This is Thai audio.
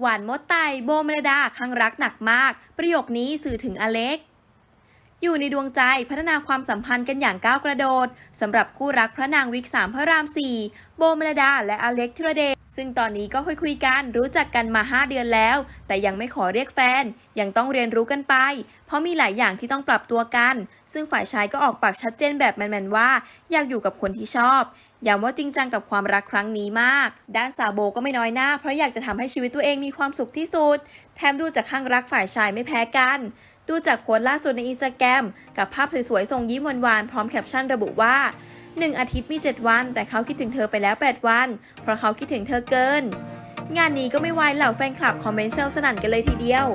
หวานมดไตโบเมลดาข้งรักหนักมาก ประโยคนี้สื่อถึงอเล็ก อยู่ในดวงใจพัฒนาความสัมพันธ์กันอย่างก้าวกระโดดสำหรับคู่รักพระนางวิกสามพระรามสี่โบเมลดาและอเล็กธีรเดชซึ่งตอนนี้ก็คุยคุยกันรู้จักกันมา 5 เดือนแล้ว แต่ยังไม่ขอเรียกแฟน ยังต้องเรียนรู้กันไป เพราะมีหลายอย่างที่ต้องปรับตัวกัน ซึ่งฝ่ายชายก็ออกปากชัดเจนแบบแมนๆว่า อยากอยู่กับคนที่ชอบ ย้ำว่าจริงจังกับความรักครั้งนี้มาก ด้านสาวโบก็ไม่น้อยหน้า เพราะอยากจะทำให้ชีวิตตัวเองมีความสุขที่สุด แถมดูจากข้างรักฝ่ายชายไม่แพ้กัน ดูจากโพสต์ล่าสุดในอินสตาแกรมกับภาพสวยๆส่งยิ้มหวานๆพร้อมแคปชั่นระบุว่า 1 อาทิตย์มี 7 วัน แต่เขาคิดถึงเธอไปแล้ว 8 วัน เพราะเขาคิดถึงเธอเกิน งานนี้ก็ไม่วายเหล่าแฟนคลับคอมเมนต์เซลสนั่นกันเลยทีเดียว